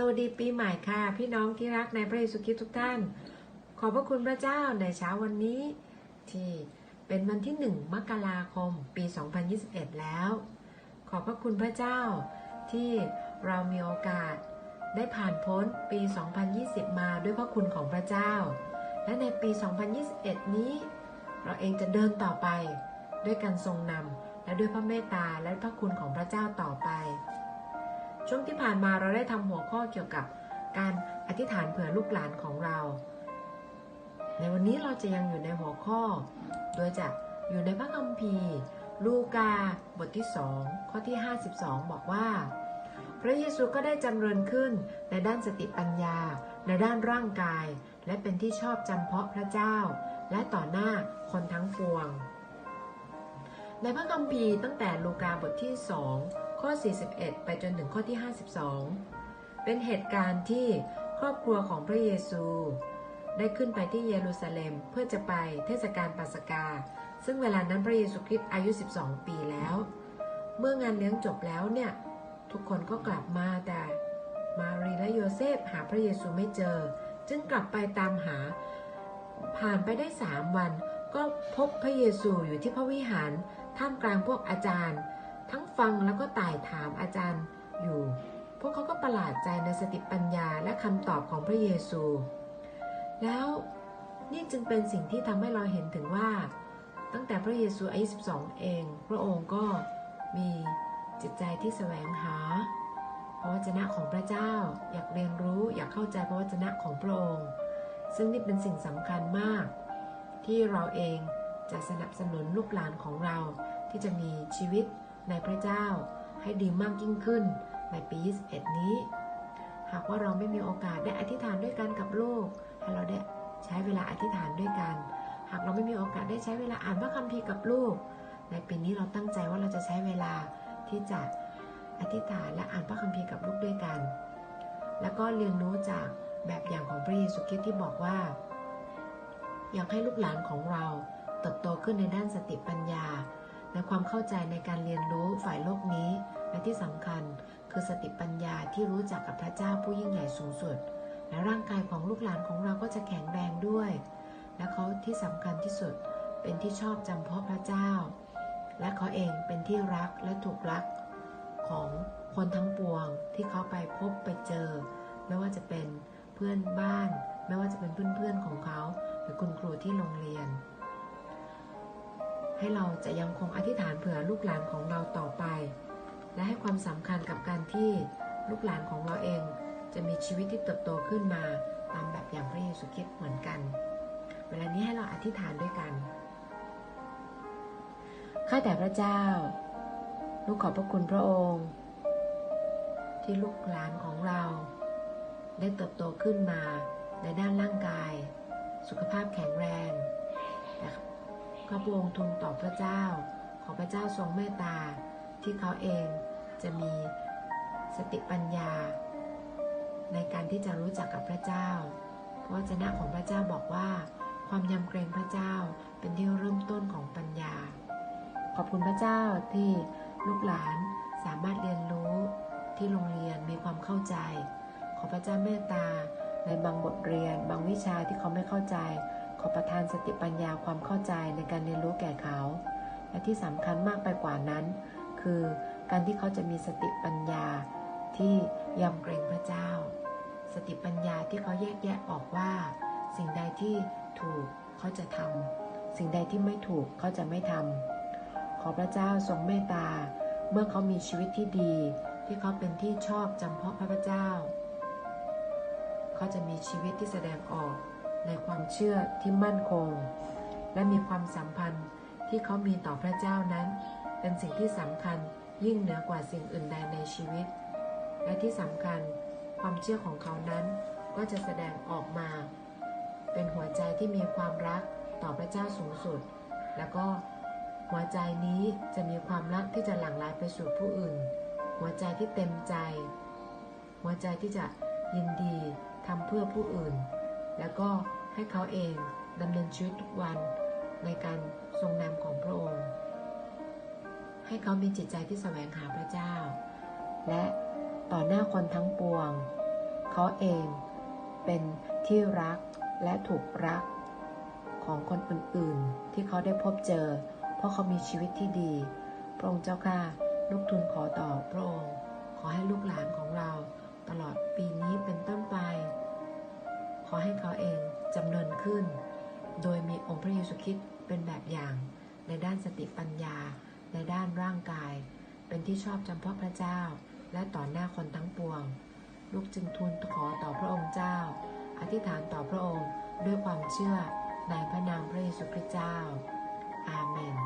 สวัสดีปีใหม่ค่ะ พี่น้องที่รักในพระเยซูคริสต์ทุกท่าน ขอบพระคุณพระเจ้าในเช้าวันนี้ ที่เป็นวันที่1มกราคมปี 2021 แล้ว ขอบพระคุณพระเจ้าที่เรามีโอกาสได้ผ่านพ้นปี 2020 มาด้วยพระคุณของพระเจ้า และในปี 2021 นี้ เราเองจะเดินต่อไป ด้วยการทรงนำและด้วยพระเมตตาและพระคุณของพระเจ้าต่อไป ช่วงที่ผ่านมาเราได้ทำหัวข้อเกี่ยวกับการอธิษฐานเผื่อลูกหลานของเรา ในวันนี้เราจะยังอยู่ในหัวข้อ โดยจะอยู่ในพระคัมภีร์ ลูกาบทที่ 2 ข้อที่ 52 บอกว่า พระเยซูก็ได้จำเริญขึ้นในด้านสติปัญญา ในด้านร่างกาย และเป็นที่ชอบจำเพาะพระเจ้า และต่อหน้าคนทั้งปวง ในพระคัมภีร์ตั้งแต่ลูกาบทที่ 2 ข้อ 41 ไปจนถึงข้อที่ 52 เป็นเหตุการณ์ที่ครอบครัวของพระเยซู ได้ขึ้นไปที่เยรูซาเล็มเพื่อจะไปเทศกาลปัสกา ซึ่งเวลานั้นพระเยซูคริสต์อายุ 12 ปีแล้ว เมื่องานเลี้ยงจบแล้วเนี่ย ทุกคนก็กลับมาแต่มารีและโยเซฟหาพระเยซูไม่เจอ จึงกลับไปตามหา ผ่านไปได้สามวัน ก็พบพระเยซูอยู่ที่พระวิหาร ท่ามกลางพวกอาจารย์ ทั้งฟังแล้วก็ต่ายถามอาจารย์อยู่ พวกเขาก็ประหลาดใจในสติปัญญาและคำตอบของพระเยซู แล้วนี่จึงเป็นสิ่งที่ทำให้เราเห็นถึงว่า ตั้งแต่พระเยซูอายุ12 เอง พระองค์ก็มีจิตใจที่แสวงหาพระวจนะของพระเจ้า อยากเรียนรู้อยากเข้าใจพระวจนะของพระองค์ ซึ่งนี่เป็นสิ่งสำคัญมาก ที่เราเอง จะสนับสนุนลูกหลานของเราที่จะมีชีวิตในพระเจ้าให้ดีมากยิ่งขึ้นในปี 21 นี้ หากว่าเราไม่มีโอกาสได้อธิษฐานด้วยกันกับลูกให้เราได้ใช้เวลาอธิษฐานด้วยกัน หากเราไม่มีโอกาสได้ใช้เวลาอ่านพระคัมภีร์กับลูก ในปีนี้เราตั้งใจว่าเราจะใช้เวลาที่จะอธิษฐานและอ่านพระคัมภีร์กับลูกด้วยกัน แล้วก็เรียนรู้จากแบบอย่างของพระเยซูคริสต์ที่บอกว่า อยากให้ลูกหลานของเรา เติบโตขึ้นในด้านสติปัญญา และความเข้าใจในการเรียนรู้ฝ่ายโลกนี้ และที่สำคัญคือสติปัญญาที่รู้จักกับพระเจ้าผู้ยิ่งใหญ่สูงสุด และร่างกายของลูกหลานของเราก็จะแข็งแรงด้วย และเขาที่สำคัญที่สุดเป็นที่ชอบจำเพาะพระเจ้า และเขาเองเป็นที่รักและถูกรักของคนทั้งปวงที่เขาไปพบไปเจอ ไม่ว่าจะเป็นเพื่อนบ้าน ไม่ว่าจะเป็นเพื่อนๆของเขา หรือคุณครูที่โรงเรียน ให้เราจะยังคงอธิษฐานเผื่อลูกหลานของเราต่อไป และให้ความสำคัญกับการที่ลูกหลานของเราเอง จะมีชีวิตที่เติบโตขึ้นมาตามแบบอย่างพระเยซูคริสต์เหมือนกัน เวลานี้ให้เราอธิษฐานด้วยกัน ข้าแต่พระเจ้า ลูกขอบพระคุณพระองค์ ที่ลูกหลานของเรา ได้เติบโตขึ้นมาในด้านร่างกาย สุขภาพแข็งแรงแต่ ข้าพระองค์ทูลต่อพระเจ้า ขอพระเจ้าทรงเมตตา ที่เขาเองจะมีสติปัญญา ในการที่จะรู้จักกับพระเจ้า เพราะวจนะของพระเจ้าบอกว่า ความยำเกรงพระเจ้าเป็นที่เริ่มต้นของปัญญา ขอบคุณพระเจ้าที่ลูกหลานสามารถเรียนรู้ที่โรงเรียนมีความเข้าใจ ขอพระเจ้าเมตตาในบางบทเรียน บางวิชาที่เขาไม่เข้าใจ ขอประทานสติปัญญาความเข้าใจในการเรียนรู้แก่เขา และที่สำคัญมากไปกว่านั้น คือการที่เขาจะมีสติปัญญาที่ยำเกรงพระเจ้า สติปัญญาที่เขาแยกแยะออกว่า สิ่งใดที่ถูกเขาจะทำสิ่งใดที่ไม่ถูกเขาจะไม่ทำขอพระเจ้าทรงเมตตา เมื่อเขามีชีวิตที่ดี ที่เขาเป็นที่ชอบจำเพาะพระเจ้า เขาจะมีชีวิตที่แสดงออก ในความเชื่อที่มั่นคง และมีความสัมพันธ์ที่เขามีต่อพระเจ้านั้น เป็นสิ่งที่สำคัญยิ่งเหนือกว่าสิ่งอื่นใดในชีวิต และที่สำคัญความเชื่อของเขานั้นก็จะแสดงออกมา เป็นหัวใจที่มีความรักต่อพระเจ้าสูงสุด แล้วก็หัวใจนี้จะมีความรักที่จะหลั่งไหลไปสู่ผู้อื่น หัวใจที่เต็มใจ หัวใจที่จะยินดีทำเพื่อผู้อื่น แล้วก็ ให้เขาเองดำเนินชีวิตทุกวันในการทรงนำของพระองค์ ให้เขามีจิตใจที่แสวงหาพระเจ้า และต่อหน้าคนทั้งปวง เขาเองเป็นที่รักและถูกรักของคนอื่นๆ ที่เขาได้พบเจอ เพราะเขามีชีวิตที่ดี พระองค์เจ้าค่ะลูกทูลขอต่อพระองค์ ขอให้ลูกหลานของเราตลอดปีนี้เป็นต้นไป ขอให้เขาเอง คิดเป็นแบบอย่าง ในด้านสติปัญญา ในด้านร่างกาย เป็นที่ชอบจำเพาะพระเจ้า และต่อหน้าคนทั้งปวง ลูกจึงทูลขอต่อพระองค์เจ้า อธิษฐานต่อพระองค์ด้วยความเชื่อในพระนามพระเยซูคริสต์เจ้า อาเมน